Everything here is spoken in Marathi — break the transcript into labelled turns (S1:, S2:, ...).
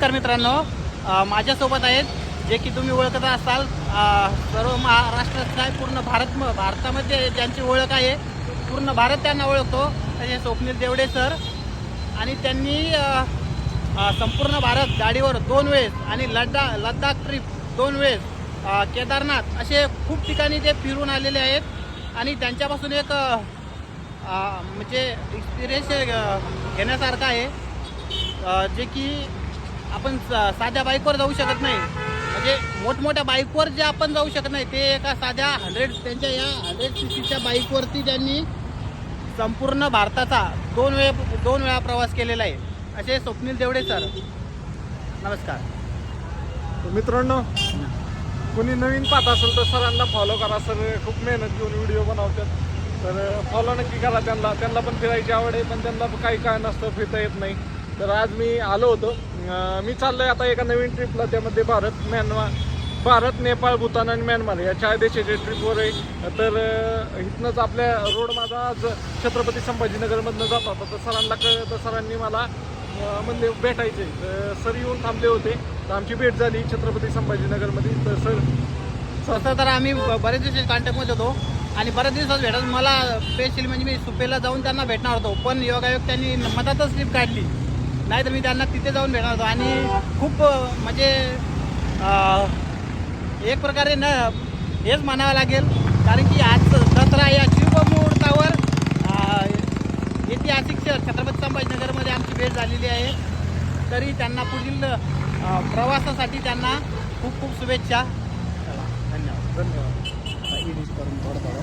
S1: तर मित्रांनो. माझ्यासोबत आहेत जे की तुम्ही ओळखत असाल सर्व महाराष्ट्रात काय पूर्ण भारत भारतामध्ये ज्यांची ओळख आहे पूर्ण भारत त्यांना ओळखतो. हे स्वप्नील देवडे सर आणि त्यांनी संपूर्ण भारत गाडीवर दोन वेळेस आणि लड्डाख लद्दाख ट्रिप दोन वेळेस केदारनाथ असे खूप ठिकाणी ते फिरून आलेले आहेत. आणि त्यांच्यापासून एक म्हणजे एक्सपिरियन्स घेण्यासारखं आहे. जे की आपण सा- साध्या बाईकवर जाऊ शकत नाही. म्हणजे मोठमोठ्या बाईकवर जे आपण जाऊ शकत नाही ते एका साध्या हंड्रेड त्यांच्या या हंड्रेड सी सीच्या बाईकवरती त्यांनी संपूर्ण भारताचा दोन वेळ दोन वेळा प्रवास केलेला आहे. असे स्वप्नील देवडे सर नमस्कार.
S2: मित्रांनो कोणी नवीन पाहत असेल तर सरांना फॉलो करा. सर खूप मेहनत घेऊन व्हिडिओ बनवतात. तर फॉलो नक्की करा त्यांना. त्यांना पण फिरायची आवड आहे पण त्यांना काही काय नसतं फिरता येत नाही. तर आज मी आलो होतो. मी चाललोय आता एका नवीन ट्रिपला त्यामध्ये भारत म्यानमार भारत नेपाळ भूतान आणि म्यानमार या चार देशाच्या ट्रिपवर आहे. तर इथनंच आपल्या रोड माझा आज छत्रपती संभाजीनगरमधनं जात होता. तर सरांना कळलं तर सरांनी मला अं, म्हणले भेटायचे तर सर येऊन थांबले होते. तर आमची भेट झाली छत्रपती संभाजीनगरमध्ये. तर सर
S1: तसं तर आम्ही बऱ्याच बरेच दिवस कॉन्टॅक्टमध्ये होतो. आणि बऱ्याच दिवसात भेटत मला स्पेशली म्हणजे मी सुपेला जाऊन त्यांना भेटणार होतो. पण योगायोग त्यांनी मधातच ट्रिप काढली. नाही तर मी त्यांना तिथे जाऊन भेटणार होतो. आणि खूप म्हणजे एक प्रकारे न हेच म्हणावं लागेल. कारण की आज दसरा या शिवमुहूर्तावर ऐतिहासिक शहर छत्रपती संभाजीनगरमध्ये आमची भेट झालेली आहे. तरी त्यांना पुढील प्रवासासाठी त्यांना खूप खूप शुभेच्छा. धन्यवाद.
S2: धन्यवाद.
S1: करून थोडं थोडं